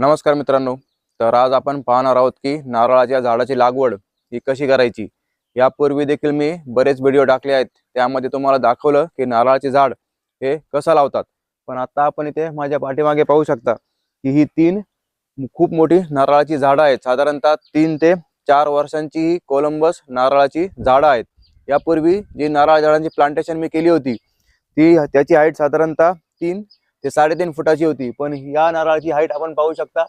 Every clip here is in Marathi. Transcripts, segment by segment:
नमस्कार मित्रांनो तर आज आपण पाहणार आहोत की नारळाच्या झाडाची लागवड ही कशी करायची? यापूर्वी देखील मी बरेच व्हिडिओ टाकले आहेत. त्यामध्ये तुम्हाला दाखवलं की नारळाचे झाड हे कसं लावतात. पण आता आपण इथे माझ्या पाठीमागे पाहू शकता की ही तीन खूप मोठी नारळाची झाडं आहेत. साधारणतः तीन ते चार वर्षांची ही कोलंबस नारळाची झाडं आहेत. यापूर्वी जी नारळ झाडांची प्लांटेशन मी केली होती ती त्याची हाईट साधारणतः तीन ते साडेतीन फुटाची होती. पण या नारळाची हाईट आपण पाहू शकता.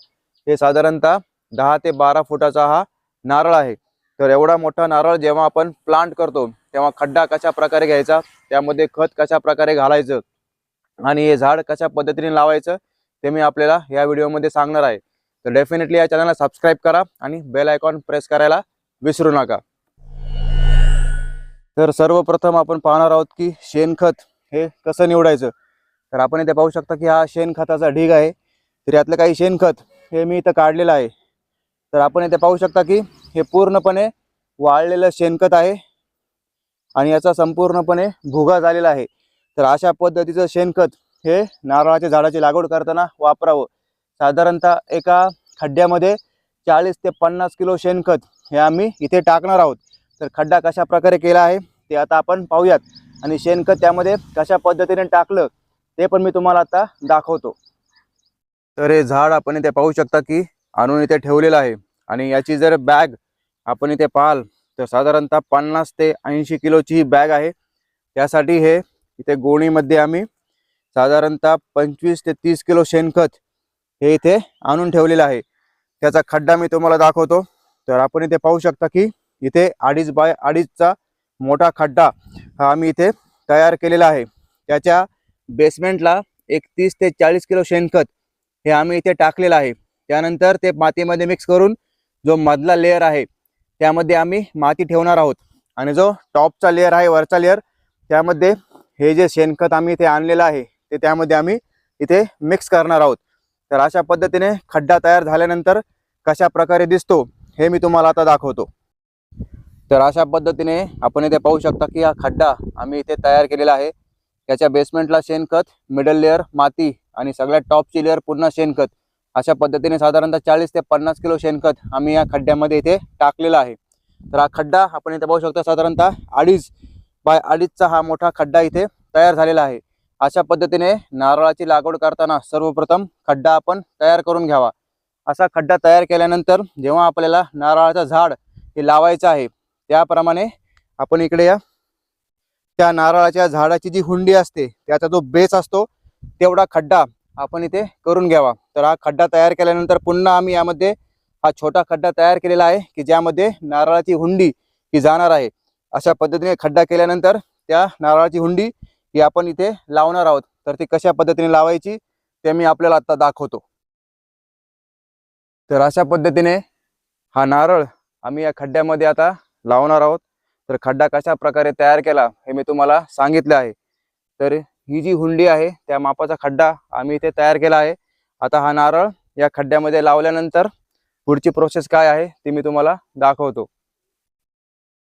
हे साधारणतः दहा ते बारा फुटाचा हा नारळ आहे. तर एवढा मोठा नारळ जेव्हा आपण प्लांट करतो तेव्हा खड्डा कशा प्रकारे घ्यायचा? त्यामध्ये खत कशा प्रकारे घालायचं? आणि हे झाड कशा पद्धतीने लावायचं? ते मी आपल्याला या व्हिडिओमध्ये सांगणार आहे. तर डेफिनेटली या चॅनलला सबस्क्राईब करा आणि बेल आयकॉन प्रेस करायला विसरू नका. तर सर्वप्रथम आपण पाहणार आहोत की शेणखत हे कसं निवडायचं? तर आपण इथे पाहू शकता की हा शेणखताचा ढीग आहे. तर यातलं काही शेणखत हे मी इथं काढलेलं आहे. तर आपण इथे पाहू शकता की हे पूर्णपणे वाळलेलं शेणखत आहे. आणि याचा संपूर्णपणे भुगा झालेला आहे. तर अशा पद्धतीचं शेणखत हे नारळाच्या झाडाची लागवड करताना वापरावं. साधारणतः एका खड्ड्यामध्ये चाळीस ते पन्नास किलो शेणखत हे आम्ही इथे टाकणार आहोत. तर खड्डा कशा प्रकारे केला आहे ते आता आपण पाहूयात. आणि शेणखत त्यामध्ये कशा पद्धतीने टाकलं ते पण मी तुम्हाला आता दाखवतो. तर हे झाड आपण इथे पाहू शकता की आणून इथे ठेवलेलं आहे. आणि याची जर बॅग आपण इथे पाहाल तर साधारणतः पन्नास ते ऐंशी किलोची ही बॅग आहे. त्यासाठी हे इथे गोणीमध्ये आम्ही साधारणतः पंचवीस ते तीस किलो शेणखत हे इथे आणून ठेवलेलं आहे. त्याचा खड्डा मी तुम्हाला दाखवतो. तर आपण इथे पाहू शकता की इथे अडीच बाय अडीचचा मोठा खड्डा हा आम्ही इथे तयार केलेला आहे. त्याच्या बेसमेंटला एक तीस ते चाळीस किलो शेणखत हे आम्ही इथे टाकलेलं आहे. त्यानंतर ते मातीमध्ये मिक्स करून जो मधला लेअर आहे त्यामध्ये आम्ही माती ठेवणार आहोत. आणि जो टॉपचा लेअर आहे वरचा लेअर त्यामध्ये हे जे शेणखत आम्ही इथे आणलेलं आहे ते त्यामध्ये आम्ही इथे मिक्स करणार आहोत. तर अशा पद्धतीने खड्डा तयार झाल्यानंतर कशा प्रकारे दिसतो हे मी तुम्हाला आता दाखवतो. तर अशा पद्धतीने आपण इथे पाहू शकता की हा खड्डा आम्ही इथे तयार केलेला आहे. त्याच्या बेसमेंटला शेणखत मिडल लेअर माती आणि सगळ्यात टॉपची लेअर पुन्हा शेणखत. अशा पद्धतीने साधारणतः चाळीस ते पन्नास किलो शेणखत आम्ही या खड्ड्यामध्ये इथे टाकलेला आहे. तर हा खड्डा आपण इथे पाहू शकता साधारणतः अडीच बाय अडीचचा हा मोठा खड्डा इथे तयार झालेला आहे. अशा पद्धतीने नारळाची लागवड करताना सर्वप्रथम खड्डा आपण तयार करून घ्यावा. असा खड्डा तयार केल्यानंतर जेव्हा आपल्याला नारळाचं झाड हे लावायचं आहे त्याप्रमाणे आपण इकडे या त्या नारळाच्या झाडाची जी हुंडी असते त्याचा जो बेस असतो तेवढा खड्डा आपण इथे करून घ्यावा. तर हा खड्डा तयार केल्यानंतर पुन्हा आम्ही यामध्ये हा छोटा खड्डा तयार केलेला आहे की ज्यामध्ये नारळाची हुंडी ही जाणार आहे. अशा पद्धतीने खड्डा केल्यानंतर त्या नारळाची हुंडी ही आपण इथे लावणार आहोत. तर ती कशा पद्धतीने लावायची ते मी आपल्याला आता दाखवतो. तर अशा पद्धतीने हा नारळ आम्ही या खड्ड्यामध्ये आता लावणार आहोत. तर खड्डा कशा प्रकारे तयार केला हे मी तुम्हाला सांगितलं आहे. तर ही जी हुंडी आहे त्या मापाचा खड्डा आम्ही इथे तयार केला आहे. आता हा नारळ या खड्ड्यामध्ये लावल्यानंतर पुढची प्रोसेस काय आहे ती मी तुम्हाला दाखवतो.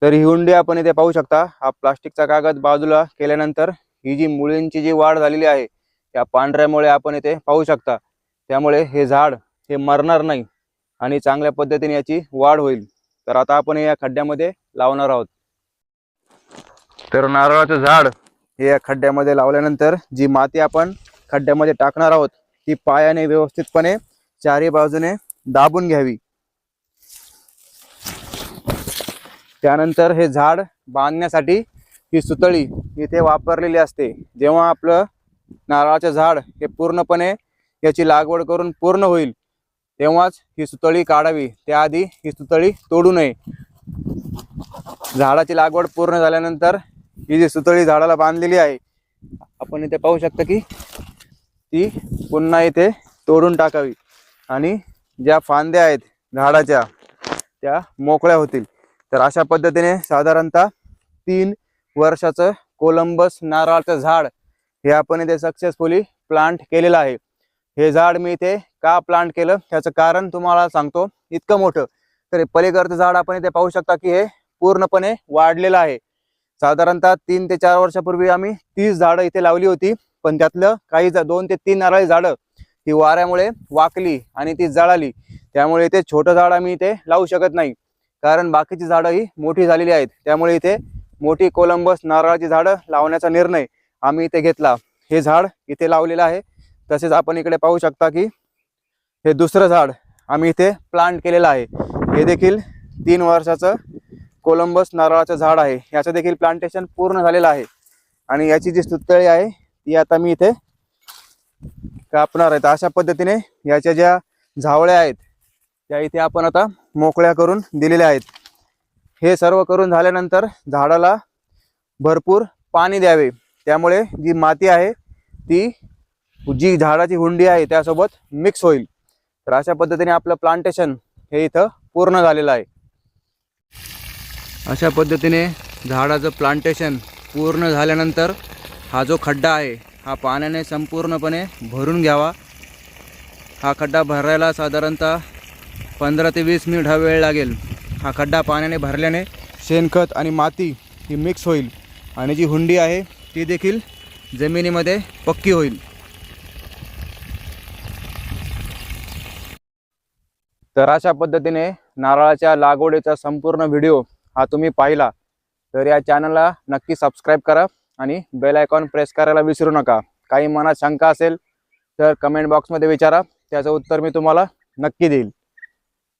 तर ही हुंडी आपण इथे पाहू शकता हा प्लास्टिकचा कागद बाजूला केल्यानंतर ही जी मुळींची जी वाढ झालेली आहे या पांढऱ्यामुळे आपण इथे पाहू शकता. त्यामुळे हे झाड हे मरणार नाही आणि चांगल्या पद्धतीने याची वाढ होईल. तर आता आपण या खड्ड्यामध्ये लावणार आहोत. तर नारळाचं झाड हे या खड्ड्यामध्ये लावल्यानंतर जी माती आपण खड्ड्यामध्ये टाकणार आहोत ती पायाने व्यवस्थितपणे चारी बाजूने दाबून घ्यावी. त्यानंतर हे झाड बांधण्यासाठी ही सुतळी इथे वापरलेली असते. जेव्हा आपलं नारळाचं झाड हे पूर्णपणे याची लागवड करून पूर्ण होईल तेव्हाच ही सुतळी काढावी. त्याआधी ही सुतळी तोडू नये. झाडाची लागवड पूर्ण झाल्यानंतर ही जी सुतळी झाडाला बांधलेली आहे आपण इथे पाहू शकता की ती पुन्हा इथे तोडून टाकावी. आणि ज्या फांद्या आहेत झाडाच्या त्या मोकळ्या होतील. तर अशा पद्धतीने साधारणतः तीन वर्षाचं कोलंबस नारळाचं झाड हे आपण इथे सक्सेसफुली प्लांट केलेलं आहे. हे झाड मी इथे का प्लांट केलं? त्याचं कारण तुम्हाला सांगतो इतकं मोठं. तर पलीकडचं झाड आपण इथे पाहू शकता की हे पूर्णपणे वाढलेलं आहे. साधारणतः तीन ते चार वर्षापूर्वी आम्ही तीस झाडं इथे लावली होती. पण त्यातलं काही दोन ते तीन नारळी झाडं ती वाऱ्यामुळे वाकली आणि ती जळाली. त्यामुळे इथे छोटं झाड आम्ही इथे लावू शकत नाही. कारण बाकीची झाडं ही मोठी झालेली आहेत. त्यामुळे इथे मोठी कोलंबस नारळाची झाडं लावण्याचा निर्णय आम्ही इथे घेतला. हे झाड इथे लावलेलं आहे. तसेच आपण इकडे पाहू शकता की हे दुसरं झाड आम्ही इथे प्लांट केलेलं आहे. हे देखील तीन वर्षाचं कोलंबस नारळाचं झाड आहे. याचं देखील प्लांटेशन पूर्ण झालेलं आहे. आणि याची जी सुतळी आहे ती आता मी इथे कापणार आहे. तर अशा पद्धतीने याच्या ज्या झावळ्या आहेत त्या इथे आपण आता मोकळ्या करून दिलेल्या आहेत. हे सर्व करून झाल्यानंतर झाडाला भरपूर पाणी द्यावे. त्यामुळे जी माती आहे ती जी झाडाची हुंडी आहे त्यासोबत मिक्स होईल. तर अशा पद्धतीने आपलं प्लांटेशन हे इथं पूर्ण झालेलं आहे. अशा पद्धतीने झाडाचं प्लांटेशन पूर्ण झाल्यानंतर हा जो खड्डा आहे हा पाण्याने संपूर्णपणे भरून घ्यावा. हा खड्डा भरायला साधारणतः पंधरा ते वीस मिनिट हा वेळ लागेल. हा खड्डा पाण्याने भरल्याने शेणखत आणि माती ही मिक्स होईल आणि जी हुंडी आहे ती देखील जमिनीमध्ये पक्की होईल. तर अशा पद्धतीने नारळाच्या लागवडीचा संपूर्ण व्हिडिओ हा तुम्ही पाहिला तर या चॅनलला नक्की सबस्क्राईब करा आणि बेल आयकॉन प्रेस करायला विसरू नका. काही मनात शंका असेल तर कमेंट बॉक्समध्ये विचारा. त्याचं उत्तर मी तुम्हाला नक्की देईल.